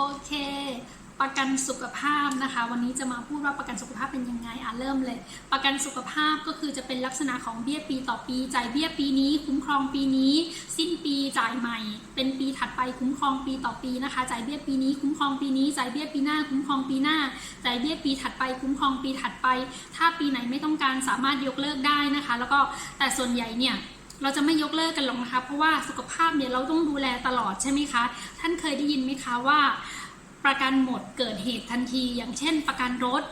โอเค ประกันสุขภาพนะคะ วันนี้จะมาพูดว่าประกันสุขภาพเป็นยังไงอะเริ่มเลย ประกันสุขภาพก็คือจะเป็นลักษณะของเบี้ยปีต่อปี จ่ายเบี้ยปีนี้ คุ้มครองปีนี้ สิ้นปีจ่ายใหม่ เป็นปีถัดไปคุ้มครองปีต่อปีนะคะ จ่ายเบี้ยปีนี้ คุ้มครองปีนี้ จ่ายเบี้ยปีหน้า คุ้มครองปีหน้า จ่ายเบี้ยปีถัดไป คุ้มครองปีถัดไป ถ้าปีไหนไม่ต้องการสามารถยกเลิกได้นะคะ แล้วก็แต่ส่วนใหญ่เนี่ย เราจะไม่ยกเลิกกันหรอกนะคะเพราะว่าสุขภาพเนี่ยเราต้องดูแลตลอดใช่ไหมคะ ท่านเคยได้ยินไหมคะว่า ประกันหมดเกิดเหตุทันที อย่างเช่น ประกันรถ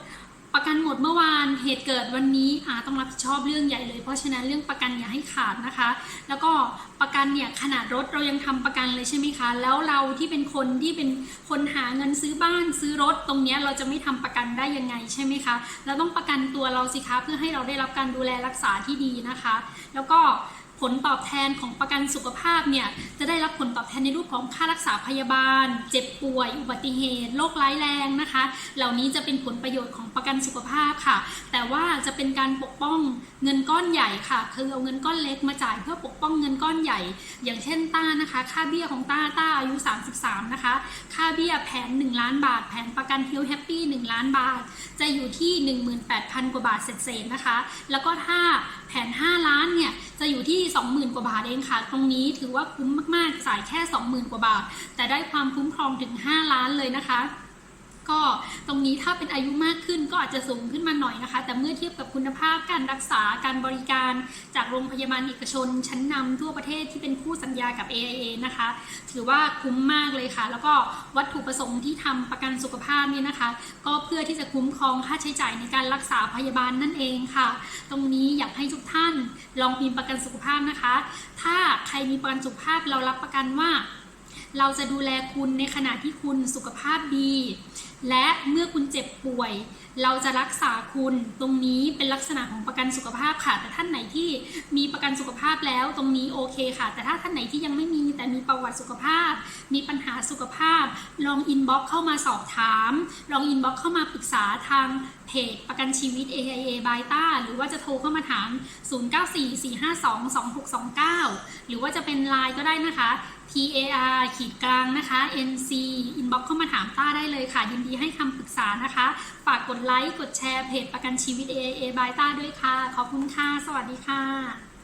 ประกันหมดเมื่อวานเหตุเกิดวันนี้อาต้องรับผิดชอบเรื่องใหญ่เลย เพราะฉะนั้นเรื่องประกันอย่าให้ขาดนะคะ แล้วก็ประกันเนี่ยขนาดรถเรายังทำประกันเลยใช่ไหมคะ แล้วเราที่เป็นคนที่เป็นคนหาเงินซื้อบ้านซื้อรถตรงนี้เราจะไม่ทำประกันได้ยังไงใช่ไหมคะเราต้องประกันตัวเราสิคะเพื่อให้เราได้รับการดูแลรักษาที่ดีนะคะ แล้วก็ ผลตอบแทนของประกันสุขภาพเนี่ยจะได้รับผลตอบแทนในรูปของค่ารักษาพยาบาล เจ็บป่วย อุบัติเหตุโรคร้ายแรงนะคะ เหล่านี้จะเป็นผลประโยชน์ของประกันสุขภาพค่ะ แต่ว่าจะเป็นการปกป้องเงินก้อนใหญ่ค่ะ คือเอาเงินก้อนเล็กมาจ่ายเพื่อปกป้องเงินก้อนใหญ่ อย่างเช่นต้านะคะ ค่าเบี้ยของต้าต้าอายุ 33 นะคะ ค่าเบี้ยแผน 1 ล้านบาท แผนประกันฮิวแฮปปี้1ล้านบาท จะอยู่ที่ 18,000 กว่าบาทเศษๆนะคะ แล้วก็ถ้าแผน 5 ล้านเนี่ยจะอยู่ที่20,000 กว่าบาทเองค่ะ ตรงนี้ถือว่าคุ้มมากๆจ่ายแค่ 20,000 กว่าบาท แต่ได้ความคุ้มครองถึง 5 ล้านเลยนะคะ ก็ตรงนี้ถ้าเป็นอายุมากขึ้นก็อาจจะสูงขึ้นมาหน่อยนะคะ แต่เมื่อเทียบกับคุณภาพการรักษาการบริการจากโรงพยาบาลเอกชน ชั้นนำทั่วประเทศที่เป็นคู่สัญญากับ AIA นะคะ ถือว่าคุ้มมากเลยค่ะ แล้วก็วัตถุประสงค์ที่ทำประกันสุขภาพเนี่ยนะคะ ก็เพื่อที่จะคุ้มครองค่าใช้จ่ายในการรักษาพยาบาลนั่นเองค่ะ ตรงนี้อยากให้ทุกท่านลองพิมพ์ประกันสุขภาพนะคะ ถ้าใครมีประกันสุขภาพเรารับประกันว่า เราจะดูแลคุณในขณะที่คุณสุขภาพดี และเมื่อคุณเจ็บป่วย เราจะรักษาคุณตรงนี้เป็นลักษณะของประกันสุขภาพค่ะ แต่ท่านไหนที่มีประกันสุขภาพแล้วตรงนี้โอเคค่ะ แต่ถ้าท่านไหนที่ยังไม่มีแต่มีประวัติสุขภาพ มีปัญหาสุขภาพ ลองอินบ็อกเข้ามาสอบถาม ลองอินบ็อกเข้ามาปรึกษาทางเพจประกันชีวิต AIA บายต้าหรือว่าจะโทรเข้ามาถาม 0944522629 หรือว่าจะเป็นไลน์ก็ได้นะคะ PAR ขีดกลางนะคะ NC inbox เข้ามาถามต้าได้เลยค่ะ ยินดีให้คำปรึกษานะคะ ฝากกดไลค์ กดแชร์เพจประกันชีวิต AIA บายต้าด้วยค่ะ ขอบคุณค่ะ สวัสดีค่ะ